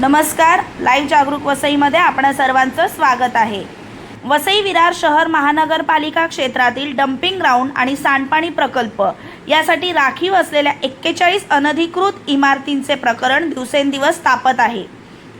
नमस्कार लाईव्ह जागरूक वसईमध्ये आपणा सर्वांचं स्वागत आहे. वसई विरार शहर महानगरपालिका क्षेत्रातील डम्पिंग ग्राउंड आणि सांडपाणी प्रकल्प यासाठी राखीव असलेल्या एक्केचाळीस अनधिकृत इमारतींचे प्रकरण दिवसेंदिवस तापत आहे.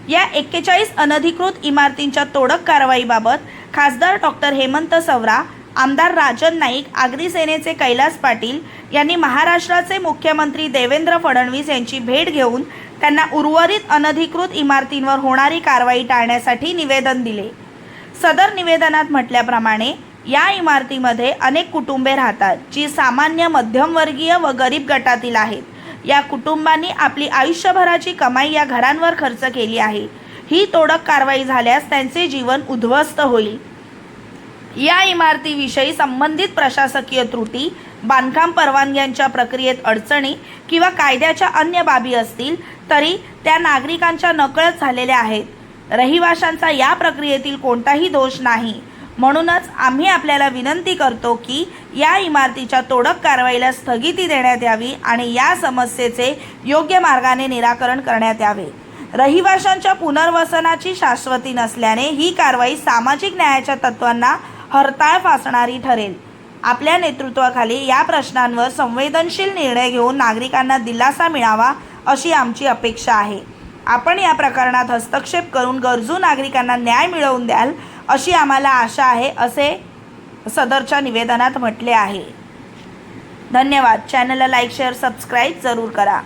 या एक्केचाळीस अनधिकृत इमारतींच्या तोडक कारवाईबाबत खासदार डॉक्टर हेमंत सवरा आमदार राजन नाईक आगरी सेनेचे कैलास पाटील यांनी महाराष्ट्राचे मुख्यमंत्री देवेंद्र फडणवीस यांची भेट घेऊन त्यांना उर्वरित अनधिकृत इमारतींवर होणारी कारवाई टाळण्यासाठी निवेदन दिले. सदर निवेदनात म्हटल्याप्रमाणे या इमारतीमध्ये अनेक कुटुंबे राहतात जी सामान्य मध्यमवर्गीय व गरीब गटातील आहेत. या कुटुंबांनी आपली आयुष्यभराची कमाई या घरांवर खर्च केली आहे. ही तोडक कारवाई झाल्यास त्यांचे जीवन उद्ध्वस्त होईल. या इमारतीविषयी संबंधित प्रशासकीय त्रुटी बांधकाम परवानग्यांच्या प्रक्रियेत अडचणी किंवा कायद्याच्या अन्य बाबी असतील तरी त्या नागरिकांच्या नकळत झालेल्या आहेत. रहिवाशांचा या प्रक्रियेतील कोणताही दोष नाही. म्हणूनच आम्ही आपल्याला विनंती करतो की या इमारतीच्या तोडक कारवाईला स्थगिती देण्यात यावी आणि या समस्येचे योग्य मार्गाने निराकरण करण्यात यावे. रहिवाशांच्या पुनर्वसनाची शाश्वती नसल्याने ही कारवाई सामाजिक न्यायाच्या तत्वांना हरताळ फासणारी ठरेल. आपल्या नेतृत्वाखाली या प्रश्नांवर संवेदनशील निर्णय घेऊन नागरिकांना दिलासा मिळावा अशी आमची अपेक्षा आहे. आपण या प्रकरणात हस्तक्षेप करून गरजू नागरिकांना न्याय मिळवून द्याल अशी आम्हाला आशा आहे असे सदरच्या निवेदनात म्हटले आहे. धन्यवाद. चॅनलला लाईक शेअर सबस्क्राईब जरूर करा.